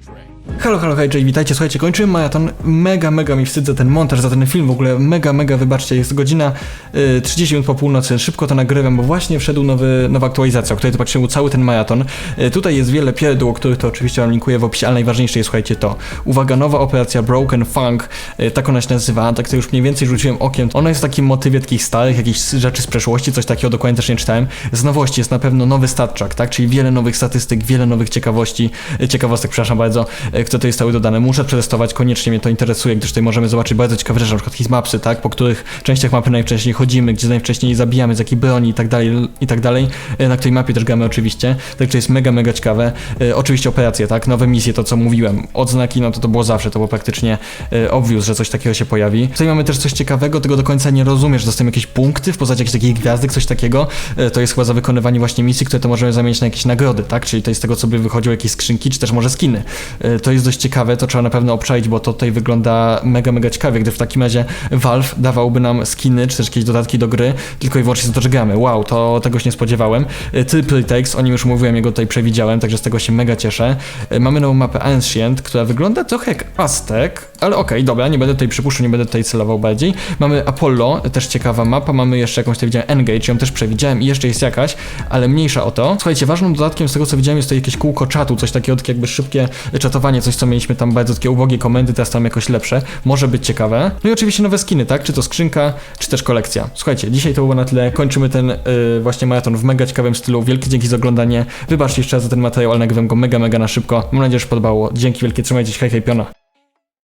Dre. Halo, halo, hej, cześć, witajcie, słuchajcie, kończymy maraton, mega, mega mi wstyd za ten montaż, za ten film w ogóle, mega, mega, wybaczcie, jest godzina y, 30 minut po północy, szybko to nagrywam, bo właśnie wszedł nowy, nowa aktualizacja, o której patrzyłem cały ten maraton. Y, tutaj jest wiele pierdół, o których to oczywiście wam linkuję w opisie, ale najważniejsze jest, słuchajcie, to. Uwaga, nowa operacja Broken Funk, y, tak ona się nazywa, tak to już mniej więcej rzuciłem okiem. Ona jest w takim motywie takich starych, jakichś rzeczy z przeszłości, coś takiego dokładnie też nie czytałem. Z nowości jest na pewno nowy statczak, tak, czyli wiele nowych statystyk, wiele nowych ciekawości, y, ciekawostek, przepraszam bardzo, y, które tutaj zostały dodane. Muszę przetestować, koniecznie mnie to interesuje, gdyż tutaj możemy zobaczyć bardzo ciekawe rzeczy, na przykład hitmapsy, tak, po których częściach mapy najwcześniej chodzimy, gdzie najwcześniej zabijamy, z jakiej broni i tak dalej, i tak dalej, y, na której mapie też gramy oczywiście, także jest mega, mega ciekawe. Y, Oczywiście operacje, tak, nowe misje, to co mówiłem, odznaki, no to to było zawsze, to było praktycznie y, obvious, że coś takiego się pojawi. Tutaj mamy też coś ciekawego, tego do końca nie rozumiesz, dostajemy jakieś punkty w postaci jakichś takich gwiazdek, coś takiego, to jest chyba za wykonywanie właśnie misji, które to możemy zamienić na jakieś nagrody, tak, czyli to jest tego, co by wychodziło jakieś skrzynki, czy też może skiny. To jest dość ciekawe, to trzeba na pewno obczaić, bo to tutaj wygląda mega, mega ciekawie, gdy w takim razie Valve dawałby nam skiny, czy też jakieś dodatki do gry, tylko i wyłącznie za to, że gramy. Wow, to tego się nie spodziewałem. Y, Triple Takes, o nim już mówiłem, jego tutaj przewidziałem, także z tego się mega cieszę. Y, Mamy nową mapę Ancient, która wygląda trochę jak Aztek, ale okej, dobra, nie będę tutaj przypuszczał, nie będę tutaj celował bardziej. Mamy Apollo, też ciekawa mapa, mamy jeszcze jakąś, tutaj widziałem Engage, ją też przewidziałem i jeszcze jest jakaś, ale mniejsza o to. Słuchajcie, ważnym dodatkiem z tego, co widziałem, jest tutaj jakieś kółko czatu, coś takiego, takie jakby szybkie czatowanie, coś, co mieliśmy tam bardzo takie ubogie komendy, teraz tam jakoś lepsze, może być ciekawe. No i oczywiście nowe skiny, tak? Czy to skrzynka, czy też kolekcja. Słuchajcie, dzisiaj to było na tyle, kończymy ten y, właśnie maraton w mega ciekawym stylu, wielkie dzięki za oglądanie, wybaczcie jeszcze raz za ten materiał, ale nagrywam go mega, mega na szybko, mam nadzieję, że podobało, dzięki wielkie, trzymajcie się, hej, hej, piona.